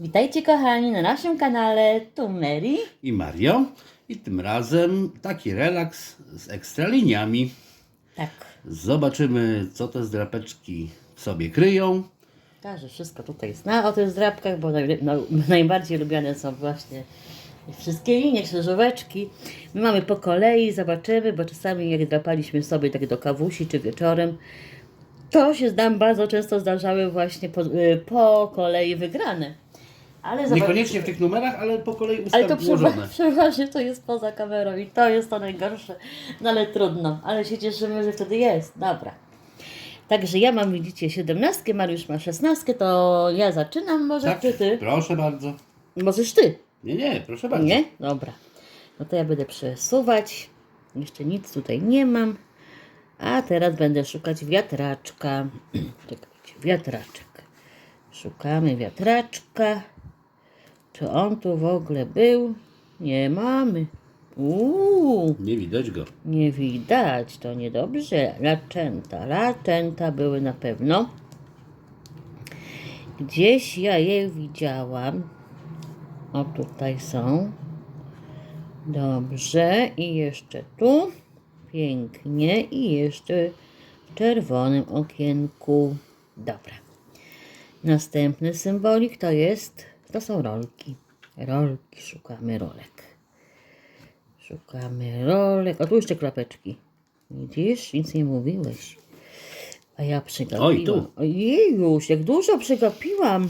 Witajcie kochani na naszym kanale, tu Mary. i Mario. I tym razem taki relaks z ekstraliniami. Tak, Zobaczymy, co te zdrapeczki w sobie kryją. każdy wszystko tutaj zna o tych zdrabkach, bo naj, no, najbardziej lubiane są właśnie wszystkie linie, krzyżóweczki. My mamy po kolei, zobaczymy, bo czasami jak drapaliśmy sobie tak do kawusi czy wieczorem, to się nam bardzo często zdarzały właśnie po, y, po kolei wygrane. Ale zobacz- Niekoniecznie w tych numerach, ale po kolei Ale to ustaw ułożone. przewa- przeważnie to jest poza kamerą i to jest to najgorsze. No ale trudno, ale się cieszymy, że wtedy jest. Dobra. Także ja mam, widzicie, 17, Mariusz ma 16, to ja zaczynam może, Tak, czy ty? proszę bardzo. Możesz ty, Nie, nie, proszę bardzo. nie? Dobra. No to ja będę przesuwać. Jeszcze nic tutaj nie mam. A teraz będę szukać wiatraczka. Czekajcie, wiatraczek. Szukamy wiatraczka. Czy on tu w ogóle był? Nie mamy. Uuu, Nie widać go. nie widać, to niedobrze. Laczęta, laczęta były na pewno. Gdzieś ja je widziałam. O, tutaj są. Dobrze. I jeszcze tu. Pięknie. I jeszcze w czerwonym okienku. Dobra. Następny symbolik to jest, to są rolki. Rolki, szukamy rolek. Szukamy rolek. O, tu jeszcze klapeczki. Widzisz? Nic nie mówiłeś. A ja przegapiłam. Oj, tu. Ojejuś, jak dużo przegapiłam.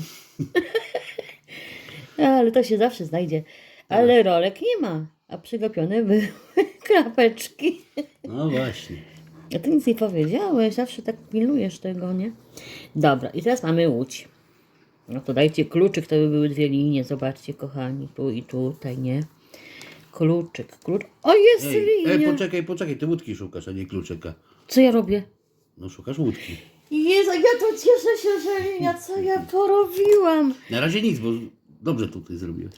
Ale to się zawsze znajdzie. Ale rolek nie ma. A przegapione były klapeczki. No właśnie. A ty nic nie powiedziałeś, zawsze tak pilnujesz tego, nie? Dobra, i teraz mamy łódź. No to dajcie kluczyk, to by były dwie linie, zobaczcie kochani, tu i tutaj, nie? Kluczyk, klucz. O, jest Ej, linia! ej, poczekaj, poczekaj, ty łódki szukasz, a nie kluczyka. Co ja robię? No szukasz łódki. Jezu, ja to cieszę się, że linia, co ja porobiłam? Na razie nic, bo dobrze tutaj zrobiłeś.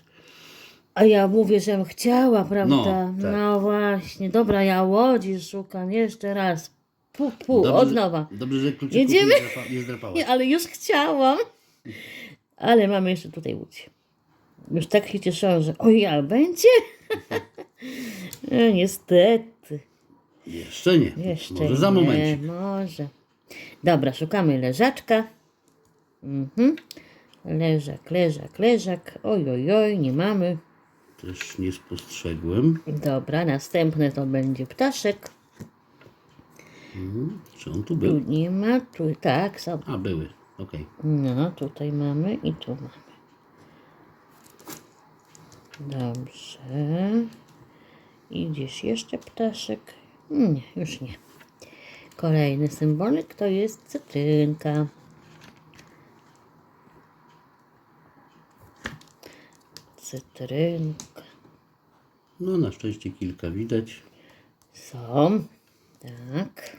A ja mówię, żem chciała, prawda? No, tak. No właśnie, dobra, ja łodzi szukam, jeszcze raz. Pu, pu, Dobrze, od że- nowa. Dobrze, że kluczyków Jedziemy? nie, zdrapa, nie zdrapałaś. Nie, ale już chciałam. Ale mamy jeszcze tutaj łódź. Już tak się cieszyłam, że oj, a będzie? No, niestety. Jeszcze nie. Jeszcze Może za momencik. może. Dobra, szukamy leżaczka. Mhm. Leżak, leżak, leżak. Oj, oj, oj, nie mamy. Też nie spostrzegłem. Dobra, następne to będzie ptaszek. Mhm. Czy on tu Tu był? nie ma, tu tak, są. A, były. Okej. No, tutaj mamy i tu mamy. Dobrze. I gdzieś jeszcze ptaszek? Nie, już nie. Kolejny symbolik to jest cytrynka. Cytrynka. No, na szczęście kilka widać. Są. Tak.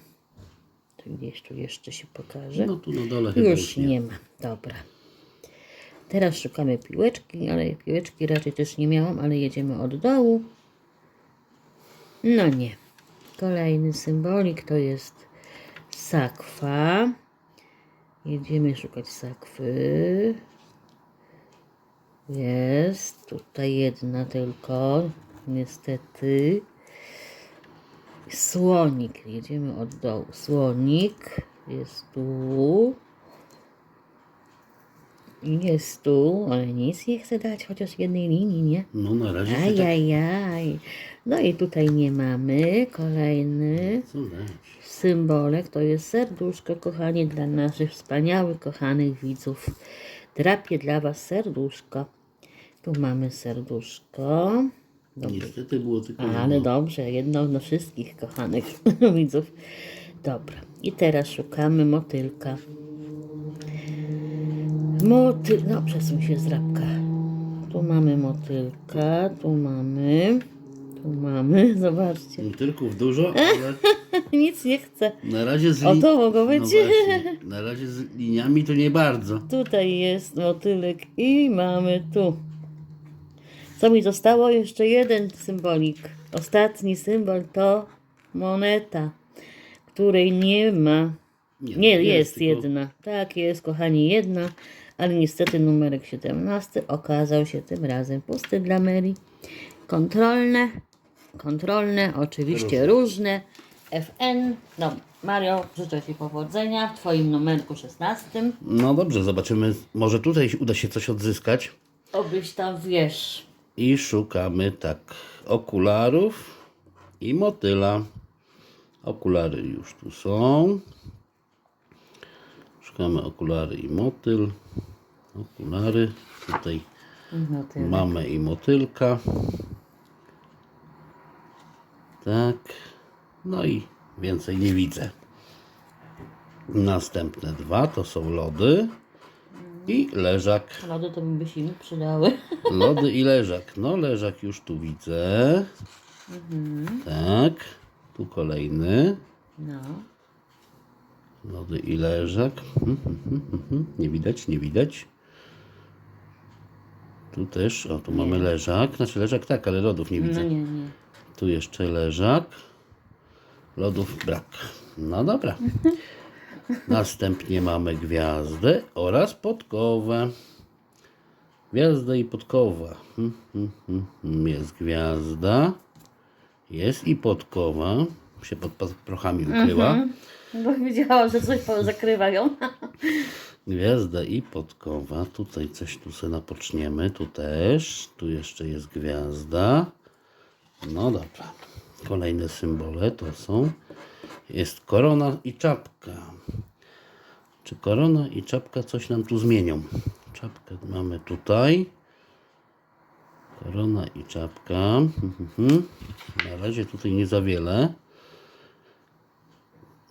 Tu gdzieś tu jeszcze się pokaże. No tu na dole chyba Już już nie. nie. ma. Dobra. Teraz szukamy piłeczki, ale piłeczki raczej też nie miałam, ale jedziemy od dołu. No nie. Kolejny symbolik to jest sakwa. Jedziemy szukać sakwy. Jest tutaj jedna tylko, niestety. Słonik. Jedziemy od dołu. Słonik jest tu. Jest tu, ale nic nie chce dać, chociaż jednej linii, nie? No na razie się tak... Ajajaj. No i tutaj nie mamy. Kolejny Co dać? symbolek to jest serduszko, kochani, dla naszych wspaniałych, kochanych widzów. Drapię dla Was serduszko. Tu mamy serduszko. Niestety było tylko Ale jedno. dobrze, jedno dla wszystkich kochanych widzów. Dobra, i teraz szukamy motylka. Motyl, no przesuń się zrabka. Tu mamy motylka, tu mamy, tu mamy, zobaczcie. Motylków dużo, ale Nic nie chcę. na razie z O, lin- to mogło być. No na razie z liniami to nie bardzo. Tutaj jest motylek i mamy tu. Co mi zostało? Jeszcze jeden symbolik. Ostatni symbol to moneta, której nie ma. Nie, jest, tylko- jedna. Tak, jest, kochani, jedna, ale niestety numerek 17 okazał się tym razem pusty dla Mary. Kontrolne, kontrolne, oczywiście różne. FN, no Mario, życzę Ci powodzenia w Twoim numerku 16. No dobrze, zobaczymy. Może tutaj uda się coś odzyskać. Obyś tam wiesz. I szukamy tak okularów i motyla. Okulary już tu są. Szukamy okulary i motyl. Okulary. Tutaj ty. mamy i motylka. Tak. No i więcej nie widzę. Następne dwa to są lody i leżak. Lody to by się mi przydały. Lody i leżak. No, leżak już tu widzę. Tak. Tu kolejny. No. Lody i leżak. Mhm, mhm, mhm. Nie widać, nie widać. Tu też, o tu mamy leżak. Znaczy leżak tak, ale lodów nie No widzę. nie, nie. Tu jeszcze leżak. Lodów brak. No dobra. Następnie mamy gwiazdę oraz podkowę. Gwiazda i podkowa. Hmm, hmm, hmm. Jest gwiazda. Jest i podkowa. Się pod prochami ukryła. Bo widziałam, że coś po- zakrywają. Gwiazda i podkowa. Tutaj coś tu sobie napoczniemy. Tu też. Tu jeszcze jest gwiazda. No dobra. Kolejne symbole to są. Jest korona i czapka. Czy korona i czapka coś nam tu zmienią? Czapkę mamy tutaj. Korona i czapka. Mhm. Na razie tutaj nie za wiele.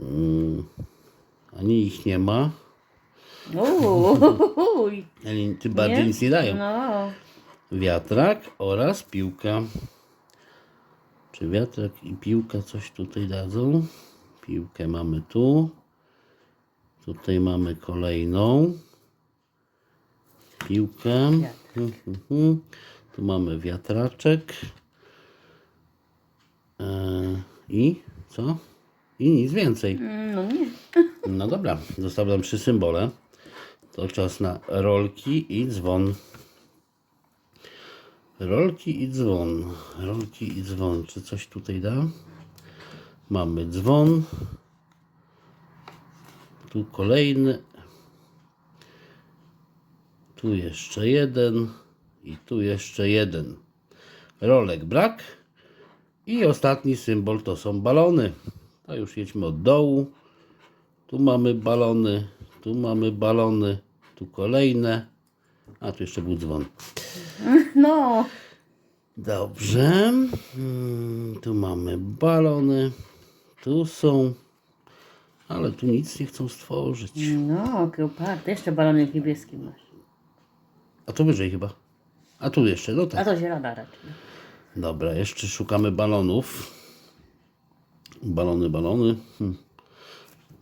Mm. Ani ich nie ma. Uuu, Ani tym bardziej nic nie dają. No. Wiatrak oraz piłka. Czy wiatrak i piłka coś tutaj dadzą? Piłkę mamy tu. Tutaj mamy kolejną. Piłkę. Tu mamy wiatraczek. E, I co? I nic więcej. No nie. No dobra, zostawiam trzy symbole. To czas na rolki i dzwon. Rolki i dzwon. Rolki i dzwon. Czy coś tutaj da? Mamy dzwon. Tu kolejny. Tu jeszcze jeden. I tu jeszcze jeden. Rolek brak. I ostatni symbol to są balony. To już jedźmy od dołu. Tu mamy balony, tu mamy balony, tu kolejne. A tu jeszcze był dzwon. No. Dobrze. Mm, Tu mamy balony. Tu są. Ale tu nic nie chcą stworzyć. No, Kleopatra. Jeszcze balonek niebieski masz. A to wyżej chyba. A tu jeszcze, no A tak. to zielona raczej. Dobra, jeszcze szukamy balonów. Balony, balony. Hm.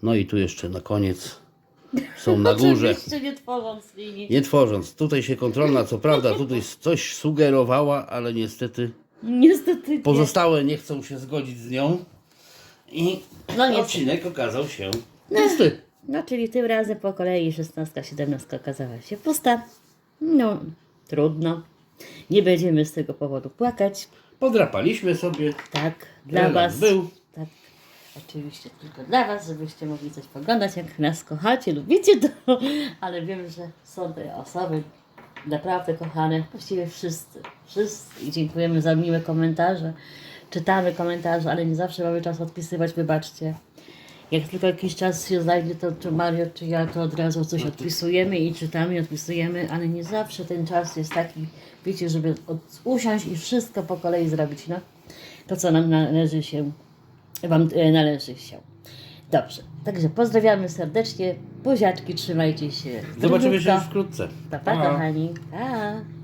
No i tu jeszcze na koniec są na górze. Oczywiście nie tworząc linii. Nie tworząc. Tutaj się kontrolna, co prawda, tutaj coś sugerowała, ale niestety Niestety nie. pozostałe nie chcą się zgodzić z nią. I No niestety. odcinek okazał się pusty. No, czyli tym razem po kolei 16, 17 okazała się pusta. No, trudno. Nie będziemy z tego powodu płakać. Podrapaliśmy sobie. Tak, dla Was. był. Tak, oczywiście tylko dla Was, żebyście mogli coś poglądać, jak nas kochacie, lubicie to, ale wiem, że są te osoby naprawdę kochane, właściwie wszyscy, wszyscy i dziękujemy za miłe komentarze. Czytamy komentarze, ale nie zawsze mamy czas odpisywać, wybaczcie. Jak tylko jakiś czas się znajdzie, to czy Mario, czy ja, to od razu coś odpisujemy i czytamy, i odpisujemy, ale nie zawsze ten czas jest taki, wiecie, żeby od, usiąść i wszystko po kolei zrobić, no. To, co nam należy się, Wam e, należy się. Dobrze, także pozdrawiamy serdecznie, buziaczki, trzymajcie się. Zobaczymy się już wkrótce. Pa, pa, kochani. Pa.